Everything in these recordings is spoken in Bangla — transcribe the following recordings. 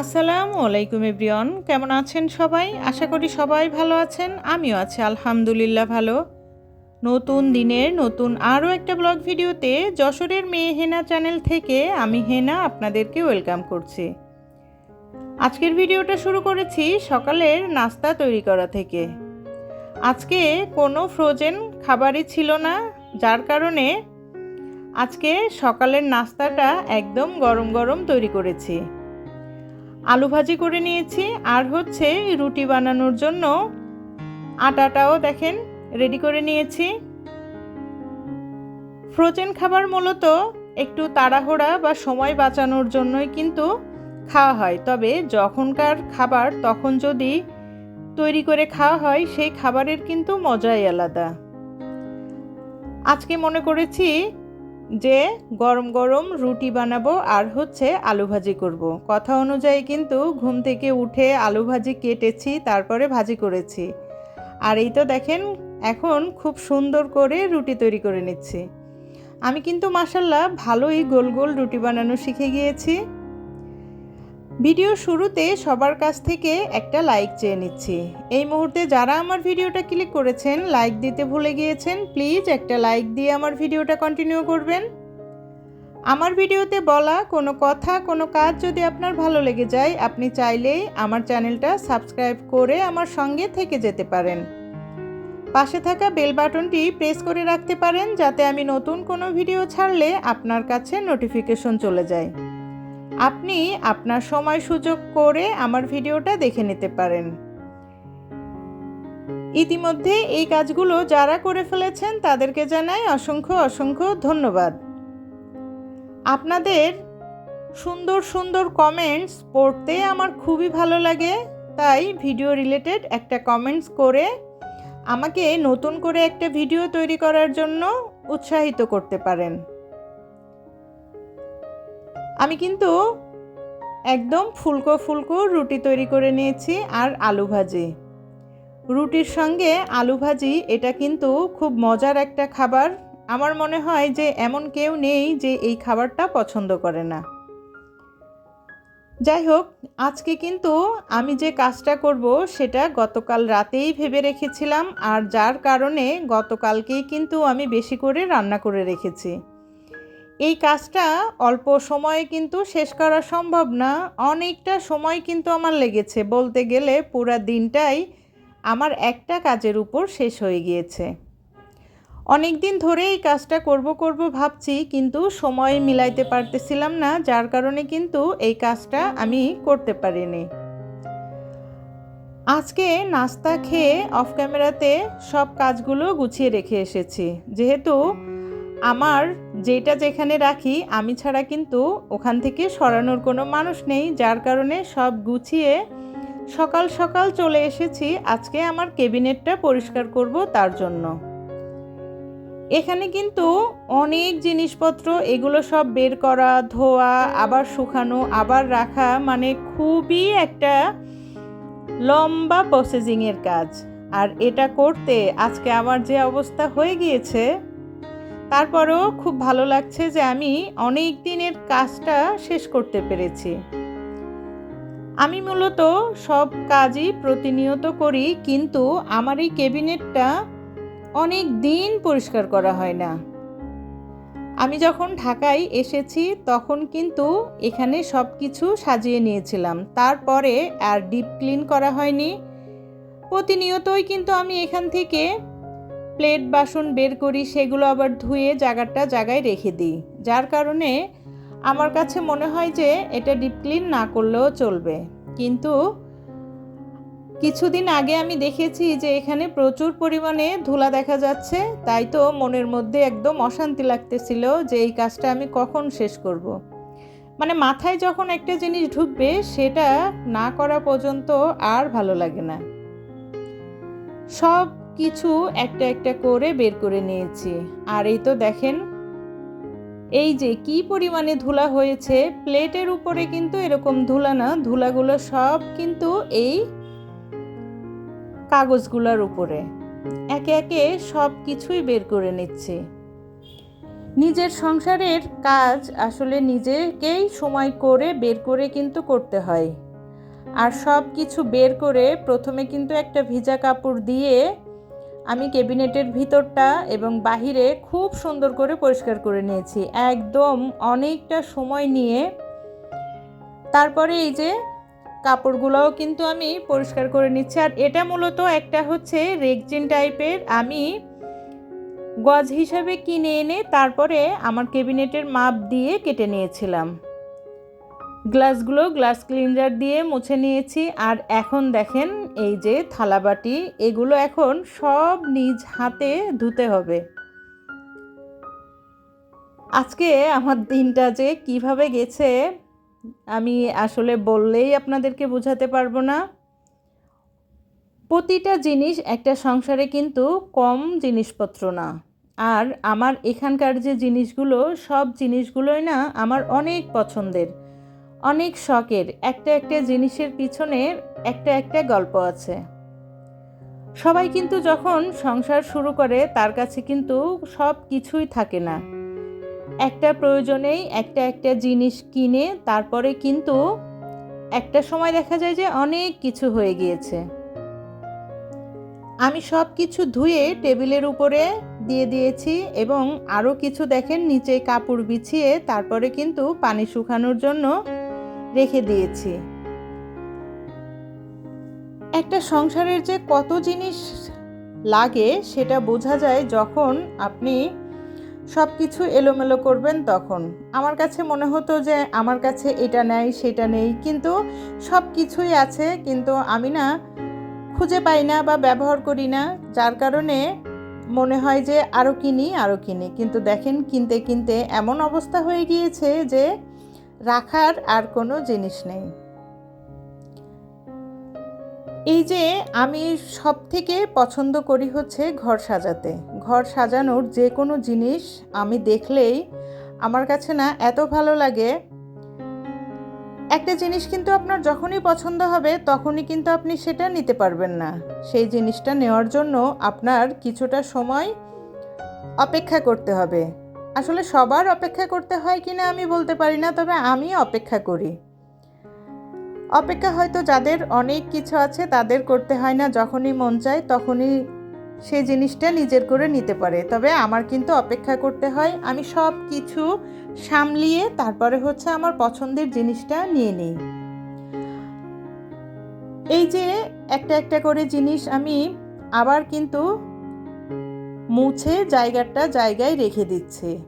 আসসালামু আলাইকুম এভরিওয়ান, কেমন আছেন সবাই? আশা করি সবাই ভালো আছেন, আমিও আছি আলহামদুলিল্লাহ ভালো। নতুন দিনের নতুন আরও একটা ব্লগ ভিডিওতে যশোরের মেয়ে হেনা চ্যানেল থেকে আমি হেনা আপনাদেরকে ওয়েলকাম করছি। আজকের ভিডিওটা শুরু করেছি সকালের নাস্তা তৈরি করা থেকে। আজকে কোনো ফ্রোজেন খাবারই ছিল না, যার কারণে আজকে সকালের নাস্তাটা একদম গরম গরম তৈরি করেছি। আলু ভাজি করে নিয়েছি, আর হচ্ছে রুটি বানানোর জন্য আটাটাও দেখেন রেডি করে নিয়েছি। ফ্রোজেন খাবার মূলত একটু তাড়াহুড়া বা সময় বাঁচানোর জন্যই কিন্তু খাওয়া হয়। তবে যখনকার খাবার, তখন যদি তৈরি করে খাওয়া হয়, সেই খাবারের কিন্তু মজাই আলাদা। আজকে মনে করেছি যে গরম গরম রুটি বানাবো আর হচ্ছে আলু ভাজি করব। কথা অনুযায়ী কিন্তু ঘুম থেকে উঠে আলু ভাজি কেটেছি, তারপরে ভাজি করেছি। আর এই তো দেখেন, এখন খুব সুন্দর করে রুটি তৈরি করে নিচ্ছি। আমি কিন্তু মাসাল্লাহ ভালোই গোল গোল রুটি বানানো শিখে গিয়েছি। ভিডিও শুরুতে সবার কাছ থেকে একটা লাইক চেয়ে নিচ্ছি। এই মুহূর্তে যারা আমার ভিডিওটা ক্লিক করেছেন লাইক দিতে ভুলে গিয়েছেন প্লিজ একটা লাইক দিয়ে আমার ভিডিওটা কন্টিনিউ করবেন। আমার ভিডিওতে বলা কোনো কথা, কোনো কাজ যদি আপনার ভালো লেগে যায়, আপনি চাইলেই আমার চ্যানেলটা সাবস্ক্রাইব করে আমার সঙ্গে থেকে যেতে পারেন। পাশে থাকা বেল বাটনটি প্রেস করে রাখতে পারেন, যাতে আমি নতুন কোনো ভিডিও ছাড়লে আপনার কাছে নোটিফিকেশন চলে যায়। আপনি আপনার সময় সুযোগ করে আমার ভিডিওটা দেখে নিতে পারেন। ইতিমধ্যে এই কাজগুলো যারা করে ফেলেছেন, তাদেরকে জানাই অসংখ্য অসংখ্য ধন্যবাদ। আপনাদের সুন্দর সুন্দর কমেন্টস পড়তে আমার খুবই ভালো লাগে। তাই ভিডিও রিলেটেড একটা কমেন্টস করে আমাকে নতুন করে একটা ভিডিও তৈরি করার জন্য উৎসাহিত করতে পারেন। আমি কিন্তু একদম ফুলকো ফুলকো রুটি তৈরি করে নিয়েছি আর আলু ভাজি। রুটির সঙ্গে আলু ভাজি, এটা কিন্তু খুব মজার একটা খাবার। আমার মনে হয় যে এমন কেউ নেই যে এই খাবারটা পছন্দ করে না। যাই হোক, আজকে কিন্তু আমি যে কাজটা করব সেটা গতকাল রাতেই ভেবে রেখেছিলাম, আর যার কারণে গতকালকেই কিন্তু আমি বেশি করে রান্না করে রেখেছি। এই কাজটা অল্প সময়ে কিন্তু শেষ করা সম্ভব না, অনেকটা সময় কিন্তু আমার লেগেছে। বলতে গেলে পুরা দিনটাই আমার একটা কাজের উপর শেষ হয়ে গিয়েছে। অনেক দিন ধরে এই কাজটা করব করব ভাবছি, কিন্তু সময় মিলাইতে পারতেছিলাম না, যার কারণে কিন্তু এই কাজটা আমি করতে পারিনি। আজকে নাস্তা খেয়ে অফ ক্যামেরাতে সব কাজগুলো গুছিয়ে রেখে এসেছি। যেহেতু আমার যেটা যেখানে রাখি, আমি ছাড়া কিন্তু ওখান থেকে সরানোর কোনো মানুষ নেই। যার কারণে সব গুছিয়ে সকাল সকাল চলে এসেছি। আজকে আমার কেবিনেটটা পরিষ্কার করব তার জন্য। এখানে কিন্তু অনেক জিনিসপত্র, এগুলো সব বের করা, ধোয়া, আবার শুকানো, আবার রাখা মানে খুবই একটা লম্বা প্রসেসিংয়ের কাজ। আর এটা করতে আজকে আমার যে অবস্থা হয়ে গিয়েছে তারপরেও খুব ভালো লাগছে যে আমি অনেক দিনের কাজটা শেষ করতে পেরেছি। আমি মূলত সব কাজই প্রতিনিয়ত করি, কিন্তু আমার এই ক্যাবিনেটটা অনেক দিন পরিষ্কার করা হয় না। আমি যখন ঢাকায় এসেছি, তখন কিন্তু এখানে সব কিছু সাজিয়ে নিয়েছিলাম। তারপরে আর ডিপ ক্লিন করা হয়নি। প্রতিনিয়তই কিন্তু আমি এখান থেকে প্লেট, বাসন বের করি, সেগুলো আবার ধুয়ে জায়গাটা জায়গায় রেখে দিই। যার কারণে আমার কাছে মনে হয় যে এটা ডিপ ক্লিন না করলেও চলবে। কিন্তু কিছুদিন আগে আমি দেখেছি যে এখানে প্রচুর পরিমাণে ধুলা দেখা যাচ্ছে, তাই তো মনের মধ্যে একদম অশান্তি লাগতেছিল যে এই কাজটা আমি কখন শেষ করব। মানে মাথায় যখন একটা জিনিস ঢুকবে, সেটা না করা পর্যন্ত আর ভালো লাগে না। সব কিছু একটা একটা করে বের করে নিয়েছি। আর এই তো দেখেন, এই যে কি পরিমাণে ধুলা হয়েছে, প্লেটের উপরে কিন্তু এরকম ধুলা না, ধুলাগুলো সব কিন্তু এই কাগজগুলোর উপরে। একে একে সব কিছুই বের করে নিচ্ছি। নিজের সংসারের কাজ আসলে নিজেকেই সময় করে বের করে কিন্তু করতে হয়। আর সব কিছু বের করে প্রথমে কিন্তু একটা ভিজা কাপড় দিয়ে আমি ক্যাবিনেটের ভিতরটা এবং বাহিরে খুব সুন্দর করে পরিষ্কার করে নিয়েছি। একদম অনেকটা সময় নিয়ে। তারপরে এই যে কাপড়গুলোও কিন্তু আমি পরিষ্কার করে নিচ্ছি। আর এটা মূলত একটা হচ্ছে রেগজিন টাইপের। আমি গজ হিসাবে কিনে এনে তারপরে আমার ক্যাবিনেটের মাপ দিয়ে কেটে নিয়েছিলাম। গ্লাসগুলো গ্লাস ক্লিনজার দিয়ে মুছে নিয়েছি। আর এখন দেখেন এই যে থালাবাটি, এগুলো এখন সব নিজ হাতে ধুতে হবে। আজকে আমার দিনটা যে কীভাবে গেছে, আমি আসলে বললেই আপনাদেরকে বোঝাতে পারব না। প্রতিটা জিনিস একটা সংসারে কিন্তু কম জিনিসপত্র না। আর আমার এখানকার যে জিনিসগুলো, সব জিনিসগুলোই না আমার অনেক পছন্দের। অনেক শখের একটা একটা জিনিসের পিছনে একটা একটা গল্প আছে। সবাই কিন্তু যখন সংসার শুরু করে, তার কাছে কিন্তু সব কিছুই থাকে না। একটা প্রয়োজনেই একটা একটা জিনিস কিনে, তারপরে কিন্তু একটা সময় দেখা যায় যে অনেক কিছু হয়ে গিয়েছে। আমি সব কিছু ধুয়ে টেবিলের উপরে দিয়ে দিয়েছি এবং আরও কিছু দেখেন, নিচে কাপড় বিছিয়ে, তারপরে কিন্তু পানি শুকানোর জন্য রেখে দিয়েছি। একটা সংসারের যে কত জিনিস লাগে সেটা বোঝা যায় যখন আপনি সব কিছু এলোমেলো করবেন তখন। আমার কাছে মনে হতো যে আমার কাছে এটা নেই, সেটা নেই, কিন্তু সব কিছুই আছে, কিন্তু আমি না খুঁজে পাই না বা ব্যবহার করি না। যার কারণে মনে হয় যে আরও কিনি আরও কিনি। কিন্তু দেখেন, কিনতে কিনতে এমন অবস্থা হয়ে গিয়েছে যে রাখার আর কোনো জিনিস নেই। এই যে আমি সব থেকে পছন্দ করি হচ্ছে ঘর সাজাতে। ঘর সাজানোর যে কোনো জিনিস আমি দেখলেই আমার কাছে না এত ভালো লাগে। একটা জিনিস কিন্তু আপনার যখনই পছন্দ হবে তখনই কিন্তু আপনি সেটা নিতে পারবেন না। সেই জিনিসটা নেওয়ার জন্য আপনার কিছুটা সময় অপেক্ষা করতে হবে। আসলে সবার অপেক্ষা করতে হয় কি না আমি বলতে পারি না, তবে আমি অপেক্ষা করি। অপেক্ষা হয়তো যাদের অনেক কিছু আছে তাদের করতে হয় না, যখনই মন চায় তখনই সেই জিনিসটা নিজের করে নিতে পারে। তবে আমার কিন্তু অপেক্ষা করতে হয়, আমি সব কিছু সামলিয়ে তারপরে হচ্ছে আমার পছন্দের জিনিসটা নিয়ে নিই। এই যে একটা একটা করে জিনিস আমি আবার কিন্তু মুছে জায়গাটা জায়গায় রেখে দিচ্ছে।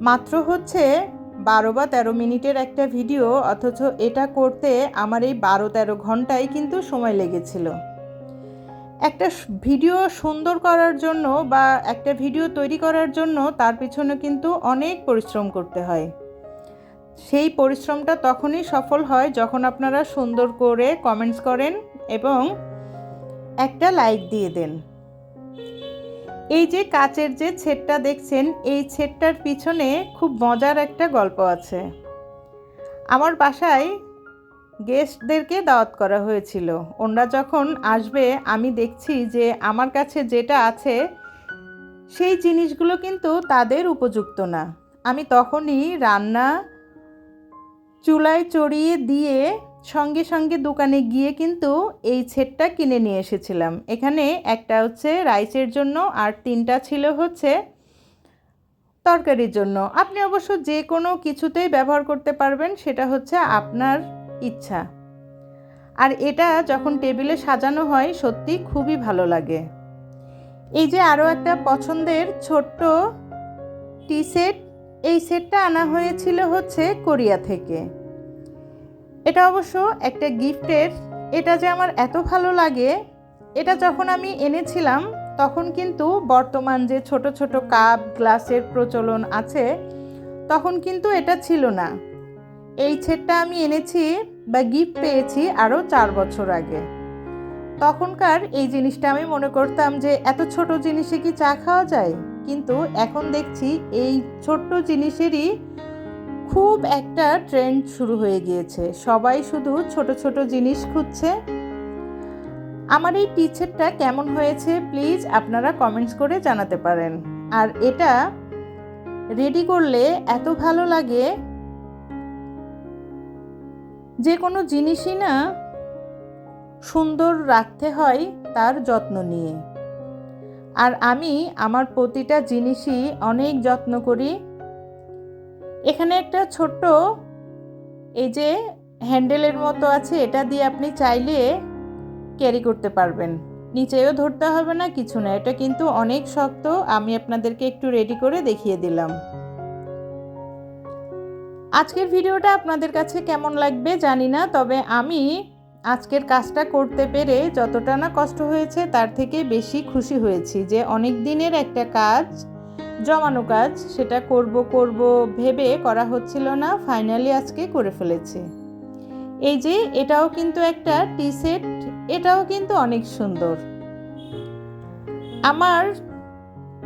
মাত্র হচ্ছে বারো বা তেরো মিনিটের একটা ভিডিও, অথচ এটা করতে আমার এই বারো তেরো ঘন্টায় কিন্তু সময় লেগেছিল। একটা ভিডিও সুন্দর করার জন্য বা একটা ভিডিও তৈরি করার জন্য তার পিছনে কিন্তু অনেক পরিশ্রম করতে হয়। সেই পরিশ্রমটা তখনই সফল হয় যখন আপনারা সুন্দর করে কমেন্টস করেন এবং একটা লাইক দিয়ে দেন। এই যে কাচের যে ছেটটা দেখছেন, এই ছেটটার পিছনে খুব মজার একটা গল্প আছে। আমার বাসায় গেস্টদেরকে দাওয়াত করা হয়েছিল। ওনারা যখন আসবে, আমি দেখছি যে আমার কাছে যেটা আছে, সেই জিনিসগুলো কিন্তু তাদের উপযুক্ত না। আমি তখনই রান্না চুলায় চড়িয়ে দিয়ে সঙ্গে সঙ্গে দোকানে গিয়ে কিন্তু এই সেটটা কিনে নিয়ে এসেছিলাম। এখানে একটা হচ্ছে রাইসের জন্য আর তিনটা ছিল হচ্ছে তরকারির জন্য। আপনি অবশ্য যে কোনো কিছুতেই ব্যবহার করতে পারবেন, সেটা হচ্ছে আপনার ইচ্ছা। আর এটা যখন টেবিলে সাজানো হয়, সত্যি খুবই ভালো লাগে। এই যে আরও একটা পছন্দের ছোট্ট টি সেট, এই সেটটা আনা হয়েছিল হচ্ছে কোরিয়া থেকে। এটা অবশ্য একটা গিফটের। এটা যে আমার এত ভালো লাগে, এটা যখন আমি এনেছিলাম, তখন কিন্তু বর্তমান যে ছোট ছোট কাপ, গ্লাসের প্রচলন আছে, তখন কিন্তু এটা ছিল না। এই ছেটটা আমি এনেছি বা গিফট পেয়েছি আরও চার বছর আগে। তখনকার এই জিনিসটা আমি মনে করতাম যে, এত ছোট জিনিসে কি চা খাওয়া যায়? কিন্তু এখন দেখছি এই ছোট্ট জিনিসেরই খুব একটা ট্রেন্ড শুরু হয়ে গিয়েছে। সবাই শুধু ছোট ছোট জিনিস খুঁজছে। আমার এই টিচারটা কেমন হয়েছে প্লিজ আপনারা কমেন্টস করে জানাতে পারেন। আর এটা রেডি করলে এত ভালো লাগে। যে কোনো জিনিসই না সুন্দর রাখতে হয় তার যত্ন নিয়ে। আর আমি আমার প্রতিটা জিনিসই অনেক যত্ন করি। এখানে একটা ছোট্ট এই যে হ্যান্ডেলের মতো আছে, এটা দিয়ে আপনি চাইলে ক্যারি করতে পারবেন। নিচেও ধরতে হবে না, কিছু না। এটা কিন্তু অনেক শক্ত। আমি আপনাদেরকে একটু রেডি করে দেখিয়ে দিলাম। আজকের ভিডিওটা আপনাদের কাছে কেমন লাগবে জানি না, তবে আমি আজকের কাজটা করতে পেরে যতটা না কষ্ট হয়েছে, তার থেকে বেশি খুশি হয়েছি যে অনেক দিনের একটা কাজ জমানো কাজ, সেটা করব করব ভেবে করা হচ্ছিল না ফাইনালি আজকে করে ফেলেছি। এই যে, এটাও কিন্তু একটা টি সেট এটাও কিন্তু অনেক সুন্দর। আমার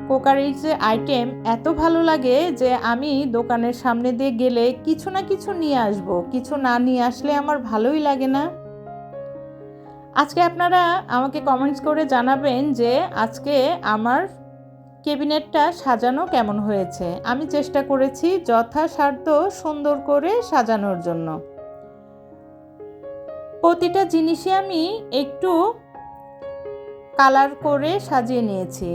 কোকারির যে আইটেম, এত ভালো লাগে যে আমি দোকানের সামনে দিয়ে গেলে কিছু না কিছু নিয়ে আসব, কিছু না নিয়ে আসলে আমার ভালোই লাগে না। আজকে আপনারা আমাকে কমেন্টস করে জানাবেন যে, আজকে আমার কেবিনেটটা সাজানো কেমন হয়েছে? আমি চেষ্টা করেছি যথাসাধ্য সুন্দর করে সাজানোর জন্য। প্রতিটা জিনিসই আমি একটু কালার করে সাজিয়ে নিয়েছি।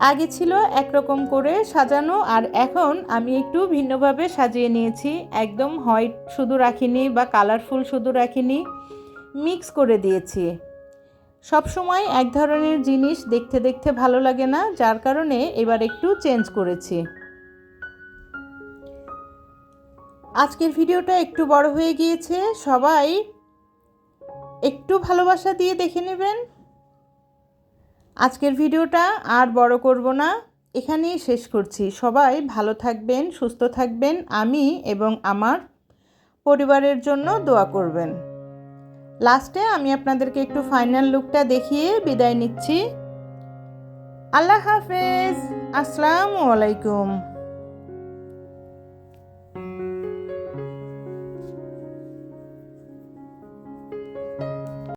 আগে ছিল একরকম করে সাজানো আর এখন আমি একটু ভিন্নভাবে সাজিয়ে নিয়েছি। একদম হোয়াইট শুধু রাখিনি বা কালারফুল শুধু রাখিনি। মিক্স করে দিয়েছি। সব সময় এক ধরনের জিনিস দেখতে দেখতে ভালো লাগে না, যার কারণে এবার একটু চেঞ্জ করেছি। আজকের ভিডিওটা একটু বড় হয়ে গিয়েছে, সবাই একটু ভালোবাসা দিয়ে দেখে নেবেন। আজকের ভিডিওটা আর বড় করব না, এখানেই শেষ করছি। সবাই ভালো থাকবেন, সুস্থ থাকবেন, আমি এবং আমার পরিবারের জন্য দোয়া করবেন। লাস্টে আমি আপনাদেরকে একটু ফাইনাল লুকটা দেখিয়ে বিদায় নিচ্ছি। আল্লাহ হাফেজ। আসসালামু আলাইকুম।